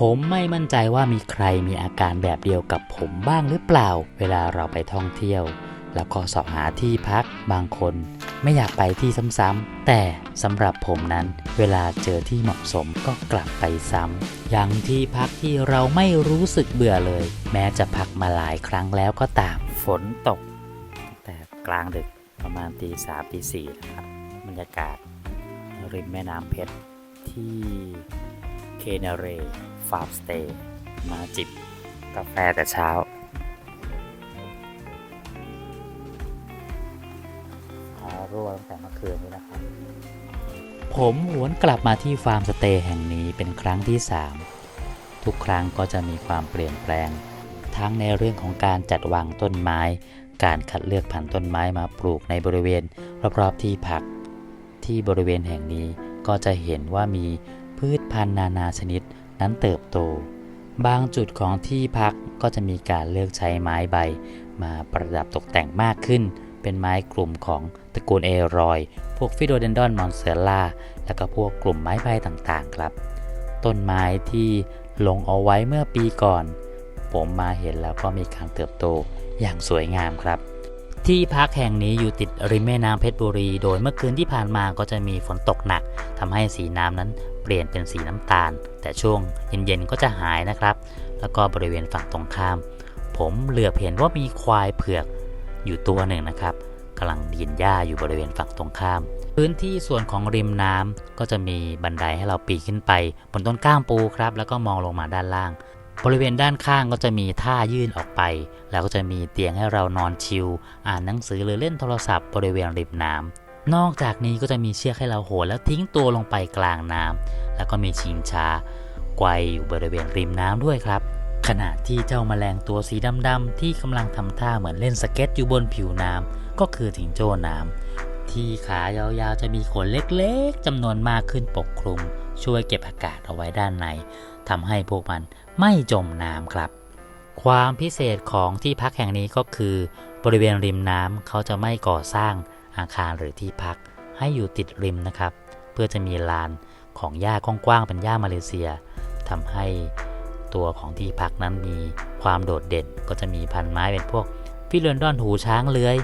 ผมไม่มั่นใจว่ามีใครมีอาการแบบเดียวกับผมบ้างหรือเปล่า เวลาเราไปท่องเที่ยว แล้วก็สอบหาที่พักบางคน ไม่อยากไปที่ซ้ำๆแต่สำหรับผมนั้น เวลาเจอที่เหมาะสมก็กลับไปซ้ำอย่างที่พักที่เราไม่รู้สึกเบื่อเลย แม้จะพักมาหลายครั้งแล้วก็ตามฝนตก แต่กลางดึกประมาณตีสามตีสี่นะครับบรรยากาศริมแม่น้ำเพชรที่เคเนเร ฟาร์มสเตย์มาจิบกาแฟแต่เช้าฟ้ารั่วตั้งแต่เมื่อคืนนี้นะครับ ผมหวนกลับมาที่ฟาร์มสเตย์แห่งนี้เป็นครั้งที่ 3 ทุกครั้งก็จะมีความเปลี่ยนแปลง ทั้งในเรื่องของการจัดวางต้นไม้ การคัดเลือกพันธุ์ต้นไม้มาปลูกในบริเวณรอบๆที่พัก ที่บริเวณแห่งนี้ก็จะเห็นว่ามีพืชพันธุ์นานาชนิด นั้นเติบโต บางจุดของที่พักก็จะมีการเลือกใช้ไม้ใบ มาประดับตกแต่งมากขึ้น เป็นไม้กลุ่มของตระกูลเอรอย พวกฟิโดเดนดอนมอนเซล่า และก็พวกกลุ่มไม้ใบต่างๆ ครับ ต้นไม้ที่ลงเอาไว้เมื่อปีก่อน ผมมาเห็นแล้วก็มีการเติบโตอย่างสวยงามครับที่พักแห่งนี้อยู่ติดริมแม่น้ำเพชรบุรี โดยเมื่อคืนที่ผ่านมาก็จะมีฝนตกหนักทำให้สีน้ำนั้น เปลี่ยนเป็นสีน้ำตาล แต่ช่วงเย็นๆก็จะหายนะครับ แล้วก็บริเวณฝั่งตรงข้าม ผมเหลือบเห็นว่ามีควายเผือกอยู่ตัวหนึ่งนะครับกำลังกินหญ้าอยู่บริเวณฝั่งตรงข้าม พื้นที่ส่วนของริมน้ำก็จะมีบันไดให้เราปีนขึ้นไป บนต้นก้ามปูครับ แล้วก็มองลงมาด้านล่าง บริเวณด้านข้างก็จะมีท่ายื่นออกไป แล้วก็จะมีเตียงให้เรานอนชิลอ่านหนังสือหรือเล่นโทรศัพท์บริเวณริมน้ำ นอกจากนี้ก็จะมีเชือกให้เราโหนแล้วทิ้งตัวลงไปกลางน้ำแล้วก็มีชิงช้าไกวอยู่บริเวณริมน้ำด้วยครับ ขณะที่เจ้าแมลงตัวสีดำๆที่กำลังทำท่าเหมือนเล่นสเก็ตอยู่บนผิวน้ำก็คือถิงโจ้น้ำที่ขายาวๆจะมีขนเล็กๆจำนวนมากขึ้นปกคลุม ช่วยเก็บอากาศเอาไว้ด้านในทำให้พวกมันไม่จมน้ำครับ ความพิเศษของที่พักแห่งนี้ก็คือ บริเวณริมน้ำเขาจะไม่ก่อสร้าง อาคารหรือที่พักให้อยู่ติดริมนะครับ เพื่อจะมีลานของหญ้ากว้างๆเป็นหญ้ามาเลเซียทำให้ตัวของที่พักนั้นมีความโดดเด่น ก็จะมีพันไม้เป็นพวกฟิโลเดนดอนหูช้างเลื้อย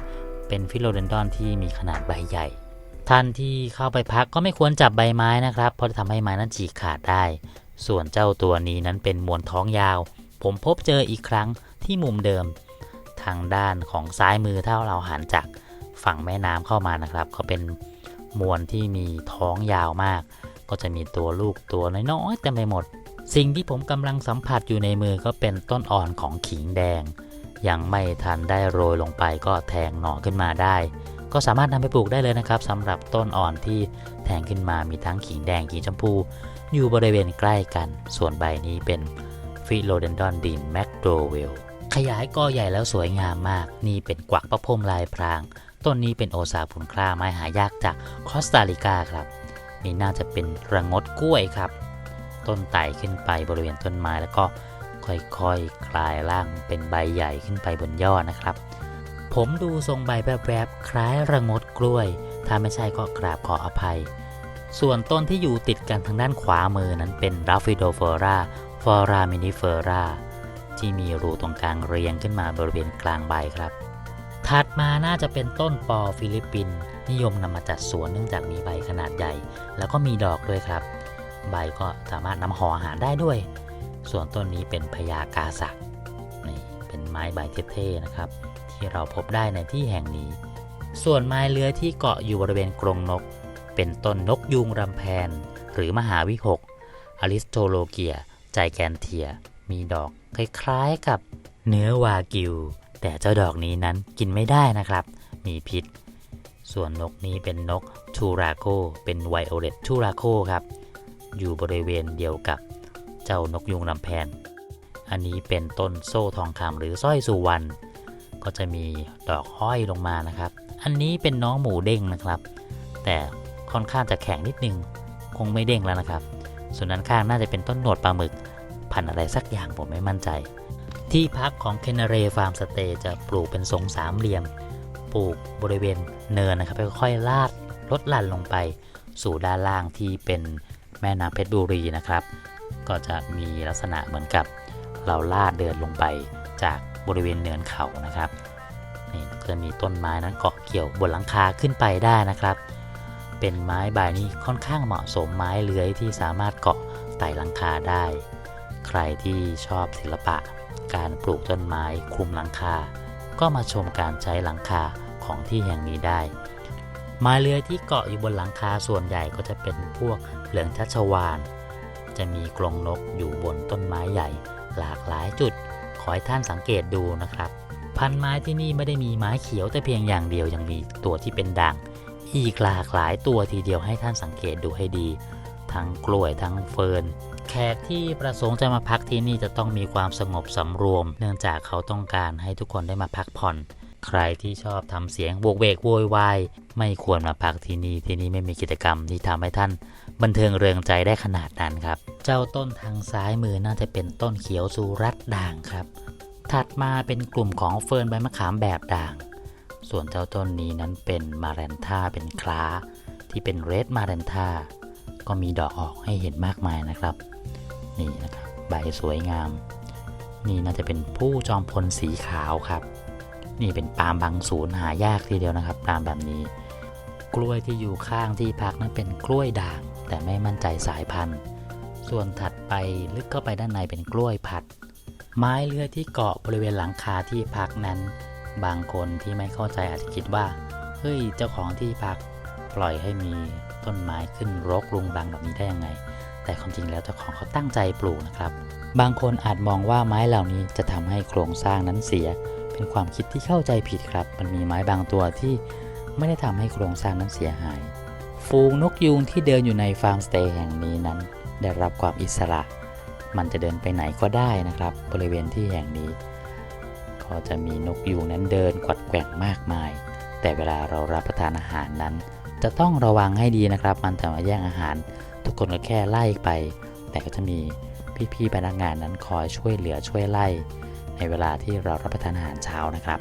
เป็นฟิโลเดนดอนที่มีขนาดใบใหญ่ ท่านที่เข้าไปพักก็ไม่ควรจับใบไม้นะครับ เพราะจะทำให้ไม้นั้นฉีกขาดได้ ส่วนเจ้าตัวนี้นั้นเป็นมวลท้องยาว ผมพบเจออีกครั้งที่มุมเดิม ทางด้านของซ้ายมือถ้าเราหันจาก ฝั่งแม่น้ำเข้ามานะครับ ก็เป็นมวลที่มีท้องยาวมาก ก็จะมีตัวลูกตัวน้อยๆเต็มไปหมด สิ่งที่ผมกำลังสัมผัสอยู่ในมือก็เป็นต้นอ่อนของขิงแดง ยังไม่ทันได้โรยลงไปก็แทงหน่อขึ้นมาได้ ก็สามารถนำไปปลูกได้เลยนะครับสำหรับต้นอ่อนที่แทงขึ้นมามีทั้งขิงแดงขิงชมพูอยู่บริเวณใกล้กัน ส่วนใบนี้เป็นฟิโลเดนดอนดินแมคโดเวลขยายกอใหญ่แล้วสวยงามมาก นี่เป็นกวักประพรมลายพราง ต้นนี้เป็นโอซาผลคล้าไม้หายากจากคอสตาริกาครับ นี่น่าจะเป็นระงดกล้วยครับ ต้นไต่ขึ้นไปบริเวณต้นไม้แล้วก็ค่อยๆคลายร่างเป็นใบใหญ่ขึ้นไปบนยอดนะครับ ผมดูทรงใบแวบๆคล้ายระงดกล้วย ถ้าไม่ใช่ก็กราบขออภัย ส่วนต้นที่อยู่ติดกันทางด้านขวามือนั้นเป็นราฟิโดเฟอราฟอรามินิเฟอราที่มีรูตรงกลางเรียงขึ้นมาบริเวณกลางใบครับ ถัดมาน่าจะเป็นต้นปอฟิลิปปินนิยมนำมาจัดสวนเนื่องจากมีใบขนาดใหญ่ แล้วก็มีดอกด้วยครับ ใบก็สามารถนำห่ออาหารได้ด้วย ส่วนต้นนี้เป็นพญากาสักนี่เป็นไม้ใบเท่ๆนะครับ ที่เราพบได้ในที่แห่งนี้ ส่วนไม้เลื้อยที่เกาะอยู่บริเวณกรงนก เป็นต้นนกยูงรำแพน หรือมหาวิหกอลิสโตโลเกีย ใจแกนเทีย มีดอกคล้ายๆกับเนื้อวากิว แต่เจ้าดอกนี้นั้นกินไม่ได้นะครับ มีพิษ ส่วนนกนี้เป็นนกทูราโกเป็นไวโอเลตทูราโกครับ อยู่บริเวณเดียวกับเจ้านกยุงลำแพน อันนี้เป็นต้นโซ่ทองคำหรือสร้อยสุวรรณ ก็จะมีดอกห้อยลงมานะครับ อันนี้เป็นน้องหมูเด้งนะครับ แต่ค่อนข้างจะแข็งนิดนึง คงไม่เด้งแล้วนะครับ ส่วนนั้นข้างน่าจะเป็นต้นหนวดปลาหมึก พันอะไรสักอย่างผมไม่มั่นใจ ที่พักของเคนเรฟาร์มสเตย์จะปลูกเป็นทรงสามเหลี่ยม ปลูกบริเวณเนินนะครับค่อยๆลาดลดหลั่นลงไป สู่ด้านล่างที่เป็นแม่น้ำเพชรบุรีนะครับ ก็จะมีลักษณะเหมือนกับเราลาดเดินลงไปจากบริเวณเนินเขานะครับนี่จะมีต้นไม้นั้นเกาะเกี่ยวบนหลังคาขึ้นไปได้นะครับ เป็นไม้ใบนี้ค่อนข้างเหมาะสมไม้เลื้อยที่สามารถเกาะไต่หลังคาได้ ใครที่ชอบศิลปะ การปลูกต้นไม้คลุมหลังคา ก็มาชมการใช้หลังคาของที่แห่งนี้ได้ ไม้เลื้อยที่เกาะอยู่บนหลังคาส่วนใหญ่ก็จะเป็นพวกเหลืองชัชวาน จะมีกรงนกอยู่บนต้นไม้ใหญ่ หลากหลายจุด ขอให้ท่านสังเกตดูนะครับ พันไม้ที่นี่ไม่ได้มีไม้เขียวแต่เพียงอย่างเดียวยังมีตัวที่เป็นด่างอีกหลากหลายตัวทีเดียวให้ท่านสังเกตดูให้ดี ทั้งกล้วยทั้งเฟิร์น แขกที่ประสงค์จะมาพักที่นี่จะต้องมีความสงบสำรวม เนื่องจากเขาต้องการให้ทุกคนได้มาพักผ่อน ใครที่ชอบทำเสียงโวกเวกโวยวายไม่ควรมาพักที่นี่ที่นี่ไม่มีกิจกรรมที่ทำให้ท่านบันเทิงเริงใจได้ขนาดนั้นครับ เจ้าต้นทางซ้ายมือน่าจะเป็นต้นเขียวสุรัตด่างครับ ถัดมาเป็นกลุ่มของเฟิร์นใบมะขามแบบด่าง ส่วนเจ้าต้นนี้นั้นเป็นมาเรนท่าเป็นคล้า ที่เป็นเรดมาเรนท่าก็มีดอกออกให้เห็นมากมายนะครับ นี่นะครับใบสวยงาม นี่น่าจะเป็นผู้จอมพลสีขาวครับ นี่เป็นปาล์มบางศูนย์หายากทีเดียวนะครับปาล์มแบบนี้ กล้วยที่อยู่ข้างที่พักนั้นเป็นกล้วยด่าง แต่ไม่มั่นใจสายพันธุ์ ส่วนถัดไปลึกเข้าไปด้านในเป็นกล้วยผัด ไม้เลื้อยที่เกาะบริเวณหลังคาที่พักนั้น บางคนที่ไม่เข้าใจอาจจะคิดว่าเฮ้ยเจ้าของที่พัก ปล่อยให้มีต้นไม้ขึ้นรกรุงรังแบบนี้ได้ยังไง แต่ความจริงแล้วเจ้าของเขาตั้งใจปลูกนะครับ บางคนอาจมองว่าไม้เหล่านี้จะทำให้โครงสร้างนั้นเสีย เป็นความคิดที่เข้าใจผิดครับ มันมีไม้บางตัวที่ไม่ได้ทำให้โครงสร้างนั้นเสียหาย ฟูงนกยูงที่เดินอยู่ในฟาร์มสเตย์แห่งนี้นั้น ได้รับความอิสระ มันจะเดินไปไหนก็ได้นะครับ บริเวณที่แห่งนี้ก็จะมีนกยูงนั้นเดินกวัดแกว่งมากมาย แต่เวลาเรารับประทานอาหารนั้น จะต้องระวังให้ดีนะครับ มันจะมาแย่งอาหาร ทุกคนก็แค่ไล่ไป แต่ก็จะมีพี่ๆพนักงานนั้นคอยช่วยเหลือช่วยไล่ ในเวลาที่เรารับประทานอาหารเช้านะครับ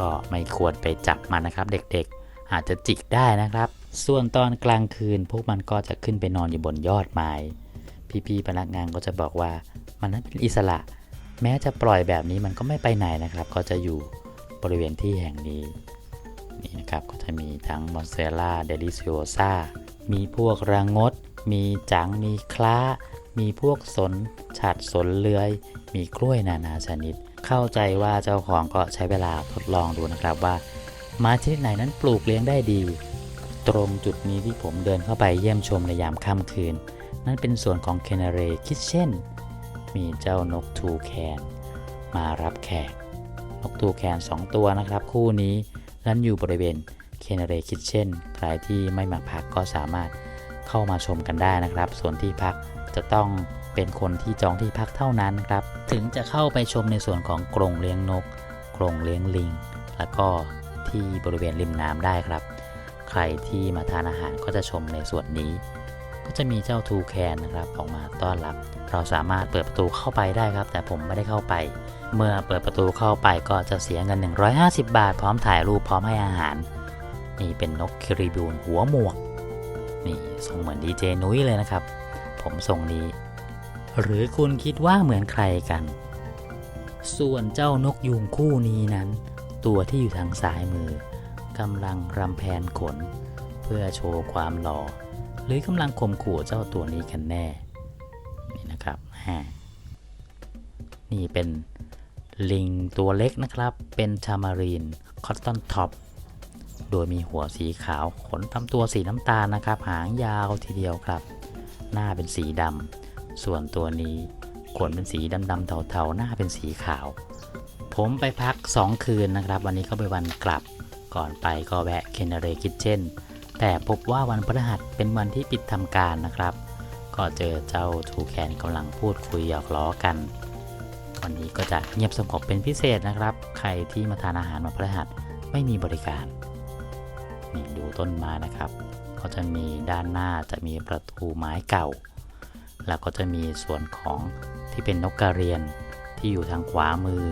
ก็ไม่ควรไปจับมันนะครับ เด็กๆ อาจจะจิกได้นะครับ ส่วนตอนกลางคืน พวกมันก็จะขึ้นไปนอนอยู่บนยอดไม้พี่ๆพนักงานก็จะบอกว่า มันนั้นเป็นอิสระ แม้จะปล่อยแบบนี้มันก็ไม่ไปไหนนะครับ ก็จะอยู่บริเวณที่แห่งนี้ นะครับ ก็จะมีทั้งมอนเซล่าเดลิซิโอซามีพวกระงด มีจัง มีคล้า มีพวกสนฉัดสนเลื้อย มีกล้วยนานาชนิด เข้าใจว่าเจ้าของก็ใช้เวลาทดลองดูนะครับว่าม้ชนิดไหนนั้นปลูกเลี้ยงได้ดี ตรงจุดนี้ที่ผมเดินเข้าไปเยี่ยมชมในยามค่ำคืน นั่นเป็นส่วนของ c a n a r y Kitchen มีเจ้านกทูแคนมารับแขกนกทูแคน 2 ตัวนะครับ คู่นี้ นั้นอยู่บริเวณ c a n a r y Kitchen ใครที่ไม่มาพักก็สามารถเข้ามาชมกันได้นะครับ ส่วนที่พักจะต้องเป็นคนที่จองที่พักเท่านั้นครับ ถึงจะเข้าไปชมในส่วนของกรงเลี้ยงนก กรงเลี้ยงลิง แล้วก็ที่บริเวณริมน้ำได้ครับ ใครที่มาทานอาหารก็จะชมในส่วนนี้ ก็จะมีเจ้าทูแคนนะครับออกมาต้อนรับ เราสามารถเปิดประตูเข้าไปได้ครับ แต่ผมไม่ได้เข้าไป เมื่อเปิดประตูเข้าไปก็จะเสียเงิน 150 บาท พร้อมถ่ายรูปพร้อมให้อาหาร นี่เป็นนกคิริบูนหัวหมวก นี่ทรงเหมือนดีเจนุ้ยเลยนะครับ ผมทรงนี้ หรือคุณคิดว่าเหมือนใครกัน ส่วนเจ้านกยูงคู่นี้นั้น ตัวที่อยู่ทางซ้ายมือกำลังรำแพนขน เพื่อโชว์ความหล่อ หรือกำลังข่มขู่เจ้าตัวนี้กันแน่ นี่นะครับนี่เป็นลิงตัวเล็กนะครับ เป็นชามารีนคอตตอนท็อป โดยมีหัวสีขาว ขนทำตัวสีน้ำตาลนะครับ หางยาวทีเดียวครับ หน้าเป็นสีดำ ส่วนตัวนี้ขนเป็นสีดำๆเทาๆ หน้าเป็นสีขาว ผมไปพัก 2 คืนนะครับ วันนี้ก็เป็นวันกลับ ก่อนไปก็แวะเคนเรคิทเช่น แต่พบว่าวันพฤหัสเป็นวันที่ปิดทำการนะครับ ก็เจอเจ้าทูแคนกำลังพูดคุยหยอกล้อกัน วันนี้ก็จะเงียบสงบเป็นพิเศษนะครับ ใครที่มาทานอาหารวันพฤหัสไม่มีบริการนี่ดูต้นไม้นะครับ ก็จะมีด้านหน้าจะมีประตูไม้เก่า แล้วก็จะมีส่วนของที่เป็นนกกระเรียนที่อยู่ทางขวามือ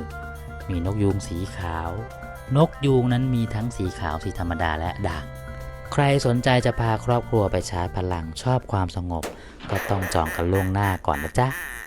มีนกยูงสีขาว นกยูงนั้นมีทั้งสีขาวสีธรรมดาและด่าง ใครสนใจจะพาครอบครัวไปชาร์จพลังชอบความสงบ ก็ต้องจองกันล่วงหน้าก่อนนะจ๊ะ